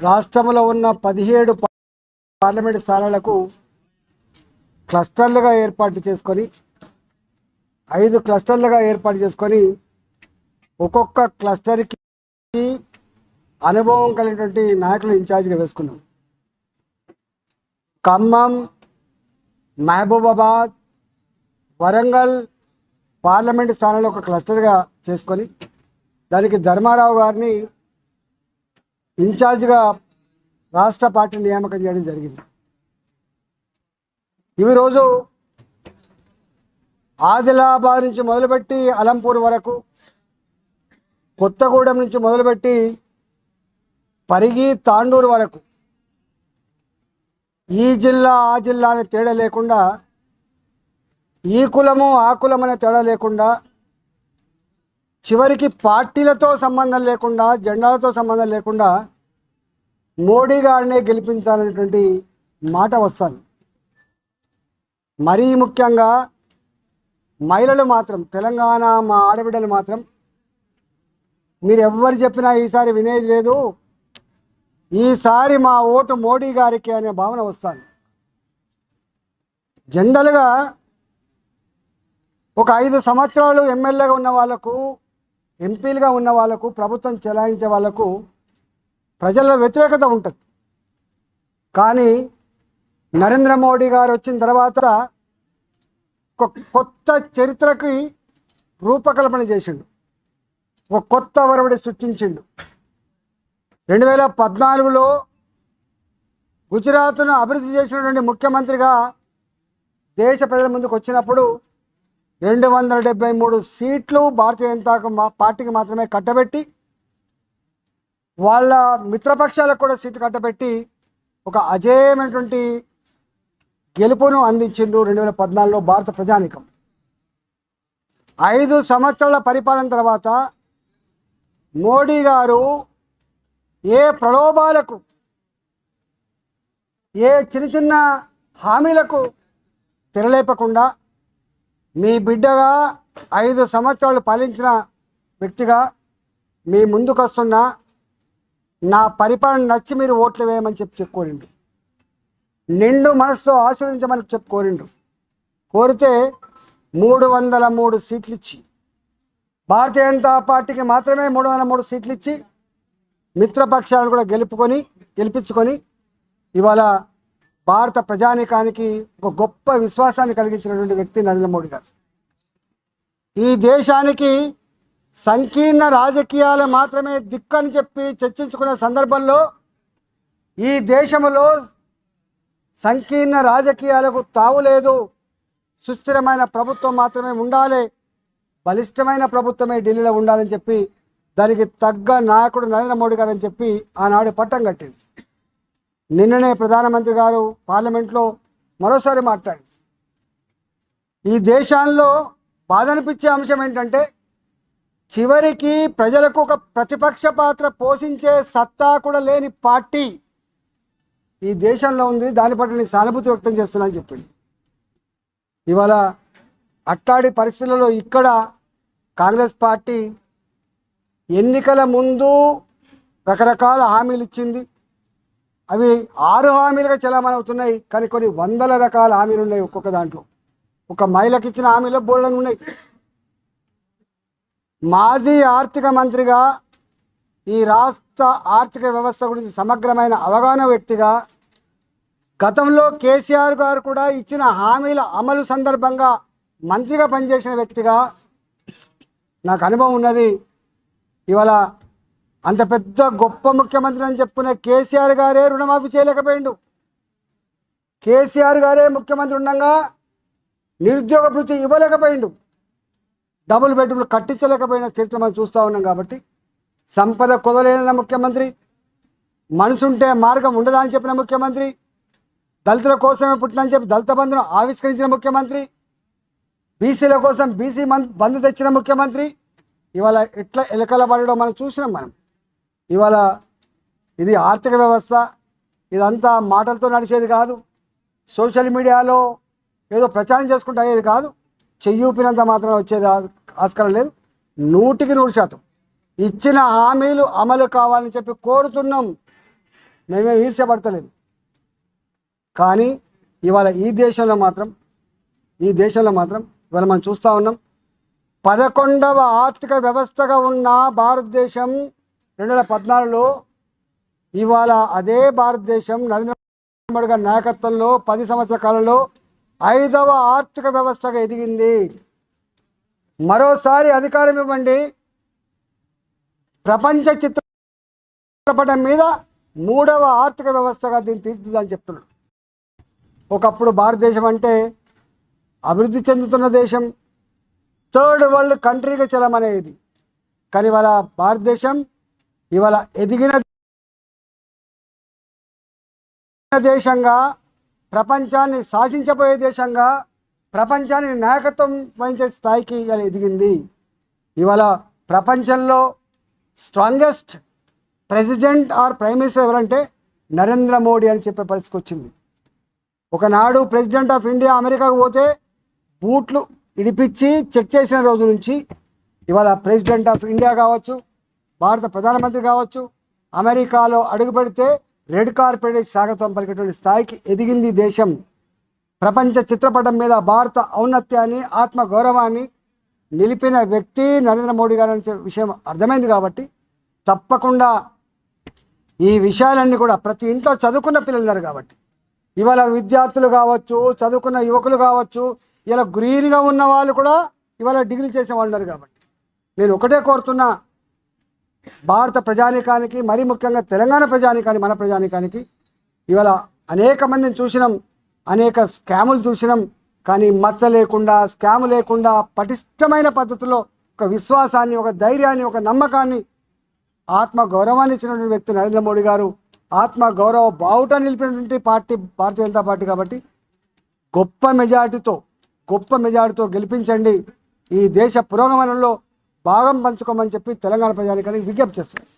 రాష్ట్రంలో ఉన్న పదిహేడు పార్లమెంట్ స్థానాలకు క్లస్టర్లుగా ఏర్పాటు చేసుకొని ఐదు క్లస్టర్లుగా ఏర్పాటు చేసుకొని ఒక్కొక్క క్లస్టర్కి అనుభవం కలిగినటువంటి నాయకులు ఇన్ఛార్జ్గా వేసుకున్నాం. ఖమ్మం మహబూబాబాద్ వరంగల్ పార్లమెంట్ స్థానంలో ఒక క్లస్టర్గా చేసుకొని దానికి ధర్మారావు గారిని ఇన్ఛార్జ్గా రాష్ట్ర పార్టీ నియామకం చేయడం జరిగింది. ఇవి రోజు ఆదిలాబాద్ నుంచి మొదలుపెట్టి అలంపూర్ వరకు కొత్తగూడెం నుంచి మొదలుపెట్టి పరిగి తాండూరు వరకు ఈ జిల్లా ఆ జిల్లా అనే తేడా లేకుండా ఈ కులము ఆ కులం అనే తేడా లేకుండా చివరికి పార్టీలతో సంబంధం లేకుండా జెండాలతో సంబంధం లేకుండా మోడీ గారినే గెలిపించాలనేటువంటి మాట వస్తుంది. మరీ ముఖ్యంగా మహిళలు మాత్రం తెలంగాణ మా ఆడబిడ్డలు మాత్రం మీరు ఎవ్వరు చెప్పినా ఈసారి వినేది లేదు. ఈసారి మా ఓటు మోడీ గారికి అనే భావన వస్తుంది. జనరల్గా ఒక ఐదు సంవత్సరాలు ఎమ్మెల్యేగా ఉన్న వాళ్ళకు ఎంపీలుగా ఉన్న వాళ్ళకు ప్రభుత్వం చెలాయించే వాళ్ళకు ప్రజల వ్యతిరేకత ఉంటుంది. కానీ నరేంద్ర మోడీ గారు వచ్చిన తర్వాత కొత్త చరిత్రకి రూపకల్పన చేసిండు. ఒక కొత్త వరవడి సృష్టించిండు. రెండు వేల పద్నాలుగులో గుజరాత్ను అభివృద్ధి చేసినటువంటి ముఖ్యమంత్రిగా దేశ ప్రజల ముందుకు వచ్చినప్పుడు రెండు వందల డెబ్బై మూడు సీట్లు భారతీయ జనతా పార్టీకి మాత్రమే కట్టబెట్టి వాళ్ళ మిత్రపక్షాలకు కూడా సీట్లు కట్టబెట్టి ఒక అజేయమైనటువంటి గెలుపును అందించిండు రెండు వేల పద్నాలుగులో భారత ప్రజానికం. ఐదు సంవత్సరాల పరిపాలన తర్వాత మోడీ గారు ఏ ప్రలోభాలకు ఏ చిన్న చిన్న హామీలకు తెరలేపకుండా మీ బిడ్డగా ఐదు సంవత్సరాలు పాలించిన వ్యక్తిగా మీ ముందుకొస్తున్న నా పరిపాలన నచ్చి మీరు ఓట్లు వేయమని చెప్పి చెప్పుకోరిండు నిండు మనసుతో ఆశ్రయించమని చెప్పి కోరిండు. కోరితే మూడు వందల మూడు సీట్లు ఇచ్చి భారతీయ జనతా పార్టీకి మాత్రమే మూడు వందల మూడు సీట్లు ఇచ్చి మిత్రపక్షాలను కూడా గెలుపుకొని గెలిపించుకొని ఇవాళ భారత ప్రజానీకానికి ఒక గొప్ప విశ్వాసాన్ని కలిగించినటువంటి వ్యక్తి నరేంద్ర మోడీ గారు. ఈ దేశానికి సంకీర్ణ రాజకీయాలు మాత్రమే దిక్కని చెప్పి చర్చించుకునే సందర్భంలో ఈ దేశంలో సంకీర్ణ రాజకీయాలకు తావులేదు సుస్థిరమైన ప్రభుత్వం మాత్రమే ఉండాలి. బలిష్టమైన ప్రభుత్వమే ఢిల్లీలో ఉండాలని చెప్పి దానికి తగ్గ నాయకుడు నరేంద్ర మోడీ గారు అని చెప్పి ఆనాడు పట్టం కట్టింది. నిన్ననే ప్రధానమంత్రి గారు పార్లమెంట్లో మరోసారి మాట్లాడి ఈ దేశంలో బాధ అనిపించే అంశం ఏంటంటే చివరికి ప్రజలకు ఒక ప్రతిపక్ష పాత్ర పోషించే సత్తా కూడా లేని పార్టీ ఈ దేశంలో ఉంది. దాని పట్ల నేను సానుభూతి వ్యక్తం చేస్తున్నా చెప్పింది. ఇవాళ అట్టాడి పరిస్థితులలో ఇక్కడ కాంగ్రెస్ పార్టీ ఎన్నికల ముందు రకరకాల హామీలు ఇచ్చింది. అవి ఆరు హామీలుగా చలామణి అవుతున్నాయి కానీ కొన్ని వందల రకాల హామీలు ఉన్నాయి ఒక్కొక్క దాంట్లో. ఒక మహిళకి ఇచ్చిన హామీలో బోల్డన్ ఉన్నాయి. మాజీ ఆర్థిక మంత్రిగా ఈ రాష్ట్ర ఆర్థిక వ్యవస్థ గురించి సమగ్రమైన అవగాహన వ్యక్తిగా గతంలో కేసీఆర్ గారు కూడా ఇచ్చిన హామీల అమలు సందర్భంగా మంత్రిగా పనిచేసిన వ్యక్తిగా నాకు అనుభవం ఉన్నది. ఇవాళ అంత పెద్ద గొప్ప ముఖ్యమంత్రి అని చెప్పుకునే కేసీఆర్ గారే రుణమాఫీ చేయలేకపోయిండు. కేసీఆర్ గారే ముఖ్యమంత్రి ఉండగా నిరుద్యోగ భృతి ఇవ్వలేకపోయిండు. డబుల్ బెడ్రూమ్లు కట్టించలేకపోయిన చరిత్ర మనం చూస్తూ ఉన్నాం కాబట్టి సంపద కుదలేన ముఖ్యమంత్రి మనసుంటే మార్గం ఉండదా అని చెప్పిన ముఖ్యమంత్రి దళితుల కోసమే పుట్టినని చెప్పి దళిత బంధును ఆవిష్కరించిన ముఖ్యమంత్రి బీసీల కోసం బీసీ మం బంధు తెచ్చిన ముఖ్యమంత్రి ఇవాళ ఎట్లా ఎలకల పడడం మనం చూసినాం మనం. ఇవాళ ఇది ఆర్థిక వ్యవస్థ ఇదంతా మాటలతో నడిచేది కాదు. సోషల్ మీడియాలో ఏదో ప్రచారం చేసుకుంటూ అయ్యేది కాదు. చెయ్యూపినంత మాత్రం వచ్చేది ఆస్కారం లేదు. నూటికి నూరు శాతం. ఇచ్చిన హామీలు అమలు కావాలని చెప్పి కోరుతున్నాం. మేమే ఈర్ష్యపడతలేదు. కానీ ఇవాళ ఈ దేశంలో మాత్రం ఈ దేశంలో మాత్రం ఇవాళ మనం చూస్తూ ఉన్నాం. పదకొండవ ఆర్థిక వ్యవస్థగా ఉన్న భారతదేశం రెండు వేల పద్నాలుగులో ఇవాళ అదే భారతదేశం నరేంద్ర మోడీ గారి నాయకత్వంలో పది సంవత్సరాల కాలంలో ఐదవ ఆర్థిక వ్యవస్థగా ఎదిగింది. మరోసారి అధికారం ఇవ్వండి. ప్రపంచ చిత్రపటం మీద మూడవ ఆర్థిక వ్యవస్థగా దీన్ని తీర్చిదిద్దని చెప్తున్నాడు. ఒకప్పుడు భారతదేశం అంటే అభివృద్ధి చెందుతున్న దేశం థర్డ్ వరల్డ్ కంట్రీగా చలమనేది. కానీ వాళ్ళ భారతదేశం ఇవాళ ఎదిగిన దేశంగా ప్రపంచాన్ని శాసించబోయే దేశంగా ప్రపంచాన్ని నాయకత్వం వహించే స్థాయికి ఇవాళ ఎదిగింది. ఇవాళ ప్రపంచంలో strongest president or prime minister ఎవరంటే నరేంద్ర మోడీ అని చెప్పే పరిస్థితికి వచ్చింది. ఒకనాడు ప్రెసిడెంట్ ఆఫ్ ఇండియా అమెరికాకు పోతే బూట్లు ఇడిపించి చెక్ చేసిన రోజు నుంచి ఇవాళ ప్రెసిడెంట్ ఆఫ్ ఇండియా కావచ్చు భారత ప్రధానమంత్రి కావచ్చు అమెరికాలో అడుగుపెడితే రెడ్ కార్పెట్ స్వాగతం పలికేటువంటి స్థాయికి ఎదిగింది దేశం. ప్రపంచ చిత్రపటం మీద భారత ఔన్నత్యాన్ని ఆత్మ గౌరవాన్ని నిలిపిన వ్యక్తి నరేంద్ర మోడీ గారు అనే విషయం అర్థమైంది కాబట్టి తప్పకుండా ఈ విషయాలన్నీ కూడా ప్రతి ఇంట్లో చదువుకున్న పిల్లలు ఉన్నారు కాబట్టి. ఇవాళ విద్యార్థులు కావచ్చు చదువుకున్న యువకులు కావచ్చు ఇలా గ్రీన్గా ఉన్న వాళ్ళు కూడా ఇవాళ డిగ్రీ చేసిన వాళ్ళు ఉన్నారు కాబట్టి. నేను ఒకటే కోరుతున్నా భారత ప్రజానీకానికి మరీ ముఖ్యంగా తెలంగాణ ప్రజానీకానికి మన ప్రజానీకానికి ఇవాళ అనేక మందిని చూసినాం అనేక స్కాములు చూసినాం కానీ మచ్చ లేకుండా స్కామ్ లేకుండా పటిష్టమైన పద్ధతిలో ఒక విశ్వాసాన్ని ఒక ధైర్యాన్ని ఒక నమ్మకాన్ని ఆత్మ గౌరవాన్ని ఇచ్చినటువంటి వ్యక్తి నరేంద్ర మోడీ గారు ఆత్మ గౌరవ బావుట నిలిపినటువంటి పార్టీ భారతీయ జనతా పార్టీ కాబట్టి గొప్ప మెజార్టీతో గొప్ప మెజార్టీతో గెలిపించండి. ఈ దేశ పురోగమనంలో భాగం పంచుకోమని చెప్పి తెలంగాణ ప్రజానికానికి విజ్ఞప్తి చేస్తున్నాను